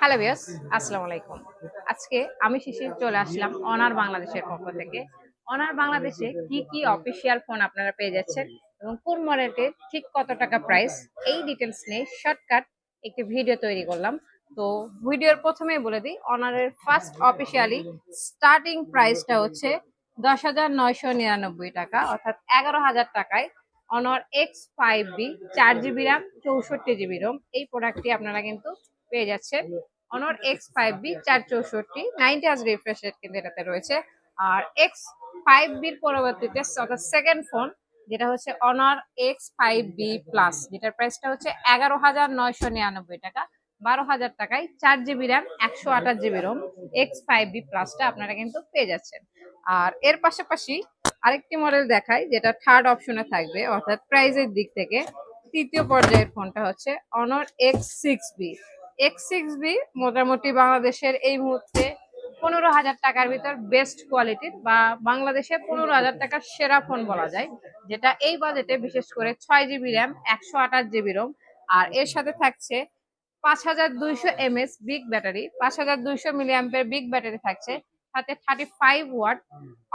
Hello বিয়াস আসসালামু আলাইকুম আজকে আমি শিশির চলে আসলাম অনার বাংলাদেশের পক্ষ থেকে। অনার বাংলাদেশে কি কি অফিসিয়াল ফোন আপনারা পেয়ে যাচ্ছেন এবং কোন মডেলটির ঠিক কত টাকা প্রাইস এই ডিটেলস নিয়ে শর্টকাট একটি ভিডিও তৈরি করলাম। তো ভিডিওর প্রথমেই বলে দিই, অনারের ফার্স্ট অফিসিয়ালি স্টার্টিং প্রাইসটা হচ্ছে দশ হাজার নয়শো নিরানব্বই টাকা, অর্থাৎ এগারো হাজার টাকায় অনর এক্স ফাইভ বি চার জিবি র্যাম চৌষট্টি জিবি রোম এই প্রোডাক্টটি আপনারা কিন্তু পেয়ে যাচ্ছেন। অনর এক্স ফাইভ বি চার চৌষট্টি নাইনটি হাজ রিফ্রেশ রেট কিন্তু এটাতে রয়েছে। আর এক্স ফাইভ বির পরবর্তীতে অর্থাৎ সেকেন্ড ফোন যেটা হচ্ছে Honor X five B plus যেটার প্রাইসটা হচ্ছে এগারো হাজার নয়শো নিরানব্বই টাকা। বারো হাজার টাকায় চার জিবি র্যাম একশো আঠাশ GB ROM X five B প্লাসটা আপনারা কিন্তু পেয়ে যাচ্ছেন। আর এর পাশাপাশি আরেকটি মডেল দেখাই যেটা থার্ড অপশনে থাকবে অর্থাৎ প্রাইজের দিক থেকে তৃতীয় পর্যায়ের ফোনটা হচ্ছে Honor X six B X six B মোটামুটি বাংলাদেশের এই মুহূর্তে পনেরো হাজার টাকার ভিতর বেস্ট কোয়ালিটির বা বাংলাদেশে পনেরো হাজার টাকার সেরা ফোন বলা যায়, যেটা এই বাজেটে বিশেষ করে ছয় জিবি র্যাম একশো আঠাশ জিবি রোম আর এর সাথে থাকছে পাঁচ হাজার দুইশো এমএস বিগ ব্যাটারি পাঁচ হাজার দুইশো মিলিয়াম্পের বিগ ব্যাটারি থাকছে, সাথে thirty five watt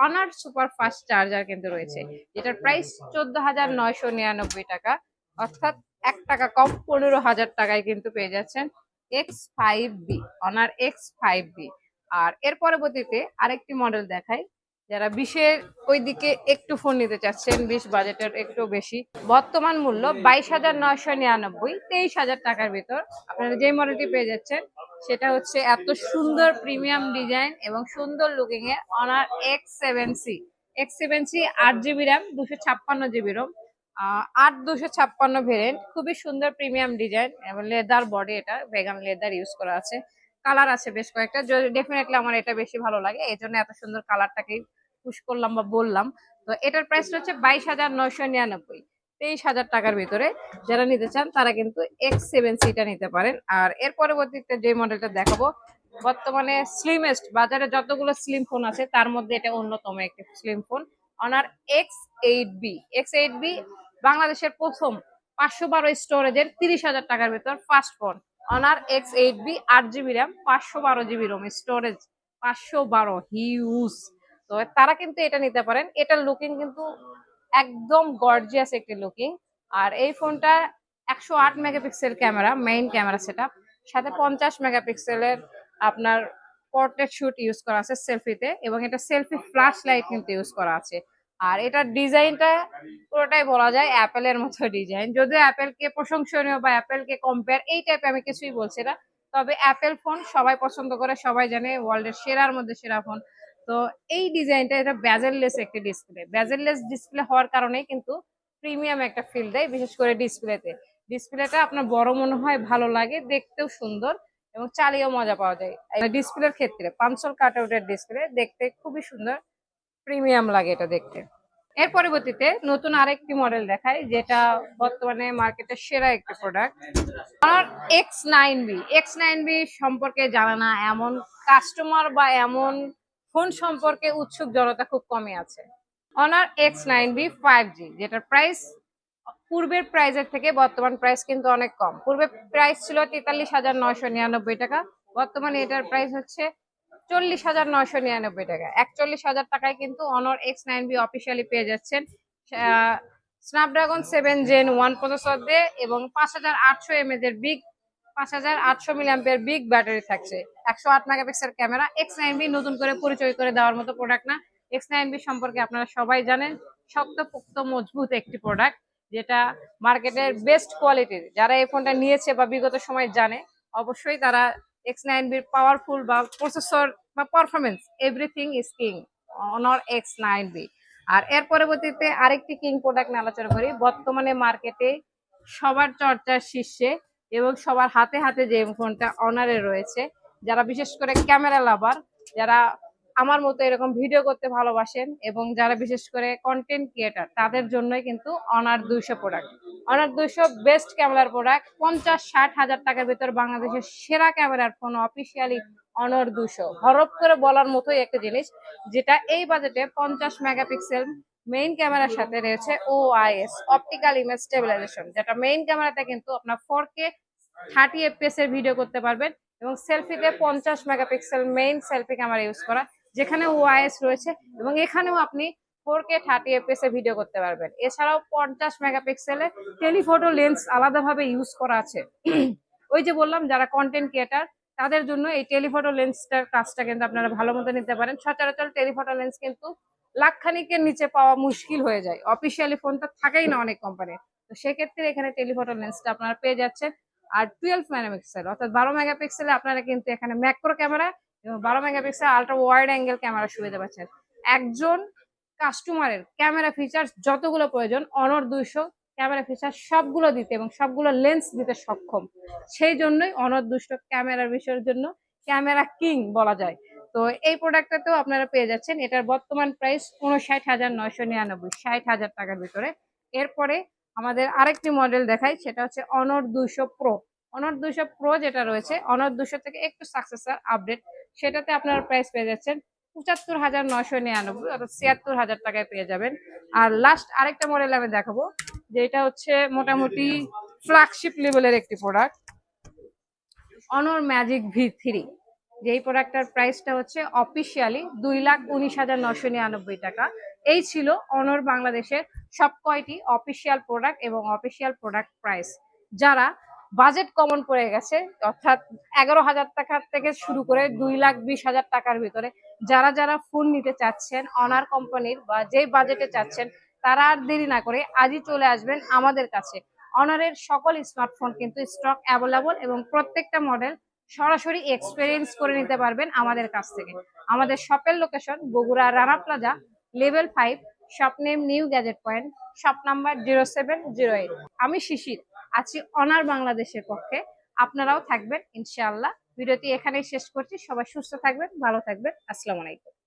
Honor super fast charger কিন্তু রয়েছে, যেটার প্রাইস চোদ্দ হাজার নয়শো নিরানব্বই টাকা, অর্থাৎ এক টাকা কম পনেরো হাজার টাকায় কিন্তু পেয়ে যাচ্ছেন X five B Honor X five B আর এর পরবর্তীতে আরেকটি মডেল দেখাই, যারা বিশের ওইদিকে একটু ফোন নিতে চাচ্ছেন, বিশ বাজেটের একটু বেশি। বর্তমান মূল্য বাইশ হাজার নয়শো নিরানব্বই, তেইশ হাজার টাকার ভিতর। আপনারা যে মডেলটি পেয়ে যাচ্ছেন, সেটা হচ্ছে এত সুন্দর প্রিমিয়াম ডিজাইন এবং সুন্দর লুকিং এর Honor X seven C X seven C আট জিবি র্যাম দুশো ছাপ্পান্ন জিবি রোম আট দুশো ছাপ্পান্ন ভেরিয়েন্ট খুবই সুন্দর প্রিমিয়াম ডিজাইন এবং লেদার বডি এটা ভেগান লেদার ইউজ করা আছে। কালার আছে বেশ কয়েকটা ডেফিনেটলি আমার এটা বেশি ভালো লাগে এই জন্য এত সুন্দর কালারটাকেই পুশ করলাম বা বললাম। তো এটার প্রাইসটা হচ্ছে বাইশ হাজার নয়শো নিরানব্বই, তেইশ হাজার টাকার ভিতরে। যারা নিতে চান, তারা কিন্তু এক্স সেভেন সিটা নিতে পারেন। আর এর পরবর্তীতে যে মডেলটা দেখাবো, বর্তমানে স্লিমেস্ট বাজারে যতগুলো স্লিম ফোন আছে, তার মধ্যে এটা অন্যতম একটি slim phone Honor X eight B X eight B বাংলাদেশের প্রথম পাঁচশো বারো স্টোরেজের তিরিশ হাজার টাকার ভিতর first phone. Honor X eight B আট জিবি র্যাম পাঁচশো বারো জিবি রোম স্টোরেজ পাঁচশো বারো হিউজ তো তারা কিন্তু এটা নিতে পারেন। এটার লুকিং কিন্তু একদম গর্জিয়াস একটি লুকিং আর এই ফোনটা একশো আট megapixel camera main camera set সাথে পঞ্চাশ মেগাপিক্সেলের আপনার পোর্ট্রেট শ্যুট ইউজ করা আছে সেলফিতে এবং এটা সেলফি ফ্ল্যাশ লাইট কিন্তু ইউজ করা আছে। আর এটার ডিজাইনটা পুরোটাই বলা যায় অ্যাপেলের মতো ডিজাইন। যদিও অ্যাপেলকে প্রশংসনীয় বা অ্যাপেলকে কম্পেয়ার এই টাইপে আমি কিছুই বলছি না। তবে অ্যাপেল ফোন সবাই পছন্দ করে, সবাই জানে ওয়ার্ল্ডের সেরার মধ্যে সেরা ফোন তো এই ডিজাইনটা এটা ব্যাজেললেস একটি ডিসপ্লে ব্যাজেললেস ডিসপ্লে হওয়ার কারণে কিন্তু প্রিমিয়াম একটা ফিল দেয়, বিশেষ করে ডিসপ্লেতে ডিসপ্লেটা আপনার বড় মনে হয়, ভালো লাগে, দেখতেও সুন্দর এবং চালিয়েও মজা পাওয়া যায়। ডিসপ্লের ক্ষেত্রে পাঁচশোল কাটআউটের ডিসপ্লে দেখতে খুবই সুন্দর। প্রিমিয়াম লাগে এটা দেখতে। এর পরবর্তীতে নতুন আরেকটি মডেল দেখায় যেটা বর্তমানে মার্কেটের সেরা একটি প্রোডাক্ট আমার X nine B X nine B সম্পর্কে জানা না, এমন কাস্টমার বা এমন ফোন সম্পর্কে উৎসুক জনতা খুব কমই আছে। Honor X nine B five G যেটার প্রাইস পূর্বের প্রাইসের থেকে বর্তমান প্রাইস কিন্তু অনেক কম। পূর্বে প্রাইস ছিল তেতাল্লিশ হাজার নয়শো নিরানব্বই টাকা, বর্তমানে এটার প্রাইস হচ্ছে চল্লিশ হাজার নয়শো নিরানব্বই টাকা। একচল্লিশ হাজার টাকায় কিন্তু অনর এক্স নাইন বি অফিসিয়ালি পেয়ে যাচ্ছেন। Snapdragon seven gen one processor দিয়ে এবং পাঁচ হাজার আটশো এমএজ এর বিগ পাঁচ হাজার আটশো মিলিয়াম্পের বিগ ব্যাটারি থাকছে। একশো আট megapixel camera X nine B নতুন করে পরিচয় করে দেওয়ার মতো প্রোডাক্ট না। এক্স নাইন বি সম্পর্কে আপনারা সবাই জানেন, শক্তপোক্ত, মজবুত একটি প্রোডাক্ট যেটা মার্কেটের বেস্ট কোয়ালিটির যারা এই ফোনটা নিয়েছে বা বিগত সময় জানে, অবশ্যই তারা এক্স নাইন বির পাওয়ারফুল বা প্রসেসর বা performance everything is king Honor X nine B আর এর পরবর্তীতে আরেকটি কিং প্রোডাক্ট নিয়ে আলোচনা করি। বর্তমানে মার্কেটে সবার চর্চার শীর্ষে এবং সবার হাতে হাতে যে ফোনটা অনারে রয়েছে, যারা বিশেষ করে ক্যামেরা লাভার যারা আমার মতো এরকম ভিডিও করতে ভালোবাসেন এবং যারা বিশেষ করে কন্টেন্ট ক্রিয়েটার তাদের জন্যই কিন্তু অনার দুইশো প্রোডাক্ট অনার দুইশো বেস্ট ক্যামেরার প্রোডাক্ট পঞ্চাশ, ষাট হাজার টাকার ভিতর বাংলাদেশের সেরা ক্যামেরার ফোন অফিসিয়ালি অনর দুশো হরফ করে বলার মতোই একটা জিনিস, যেটা এই বাজেটে পঞ্চাশ মেগাপিক্সেল মেইন ক্যামেরার সাথে রয়েছে O IS optical image stabilization যেটা মেইন ক্যামেরাতে কিন্তু আপনার ফোর কে থার্টি এফপিএস এর ভিডিও করতে পারবেন এবং সেলফিতে পঞ্চাশ megapixel main selfie camera use করা। যেখানে ওআইএস রয়েছে এবং এখানেও আপনি ফোর কে থার্টি এফপিএস এ ভিডিও করতে পারবেন। এছাড়াও পঞ্চাশ মেগাপিক্সেলের টেলিফোটো লেন্স আলাদাভাবে ইউজ করা আছে। ওই যে বললাম, যারা কন্টেন্ট ক্রিয়েটার তাদের জন্য এই টেলিফোটো লেন্সটার কাজটা কিন্তু আপনারা ভালো মতো নিতে পারেন। সচরাচর টেলিফোটো লেন্স কিন্তু লাখ খানিকের নিচে পাওয়া মুশকিল হয়ে যায়। অফিসিয়ালি ফোন তো থাকেই না অনেক কোম্পানির তো সেক্ষেত্রে এখানে টেলিফোটো লেন্সটা আপনারা পেয়ে যাচ্ছেন। আর টুয়েলভ মেগাপিক্সেল অর্থাৎ বারো মেগাপিক্সেলে আপনারা কিন্তু এখানে ম্যাক্রো ক্যামেরা বারো megapixel ultra wide angle camera সুবিধা পাচ্ছেন একজন কাস্টমারের ক্যামেরা ফিচার্স যতগুলো প্রয়োজন অনর দুইশো ক্যামেরা ফিচার সবগুলো দিতে এবং সবগুলো লেন্স দিতে সক্ষম। সেই জন্যই অনর দুশো ক্যামেরার বিষয়ের জন্য ক্যামেরা কিং বলা যায়। তো এই প্রোডাক্টটাতেও আপনারা পেয়ে যাচ্ছেন। এটার বর্তমান প্রাইস উনষাট হাজার নয়শো নিরানব্বই, ষাট হাজার টাকার ভিতরে। এরপরে আমাদের আরেকটি মডেল দেখাই, সেটা হচ্ছে অনর দুইশো প্রো অনর দুইশো প্রো যেটা রয়েছে অনর দুশো থেকে একটু সাকসেসার আপডেট সেটাতে আপনার প্রাইস পেয়ে যাচ্ছেন পঁচাত্তর হাজার নয়শো নিরানব্বই অর্থাৎ ছিয়াত্তর হাজার টাকায় পেয়ে যাবেন। আর লাস্ট আরেকটা মডেল আমি দেখাবো, যেটা হচ্ছে মোটামুটি ফ্ল্যাগশিপ লেভেলের একটি প্রোডাক্ট অনর ম্যাজিক ভি থ্রি যেই প্রোডাক্টটার প্রাইসটা হচ্ছে অফিসিয়ালি দুই লাখ উনিশ হাজার নশো নিরানব্বই টাকা। এই ছিল অনর বাংলাদেশের সব কয়টি অফিসিয়াল প্রোডাক্ট এবং অফিসিয়াল প্রোডাক্ট প্রাইস যারা বাজেট কমন পড়ে গেছে, অর্থাৎ এগারো হাজার টাকা থেকে শুরু করে দুই লাখ বিশ হাজার টাকার ভিতরে যারা যারা ফোন নিতে চাচ্ছেন, অনার কোম্পানির বা যেই বাজেটে চাচ্ছেন, তারা আর দেরি না করে আজই চলে আসবেন আমাদের কাছে। অনারের সকল স্মার্টফোন কিন্তু স্টক অ্যাভেলেবল এবং প্রত্যেকটা মডেল সরাসরি এক্সপেরিয়েন্স করে নিতে পারবেন আমাদের কাছ থেকে। আমাদের শপের location Bogura Rana plaza level five shop name new gadget point shop number zero seven zero eight আমি শিশির। আছি অনার বাংলাদেশের পক্ষে। আপনারাও থাকবেন, ইনশাআল্লাহ। ভিডিওটি এখানেই শেষ করছি। সবাই সুস্থ থাকবেন, ভালো থাকবেন। আসসালামু আলাইকুম।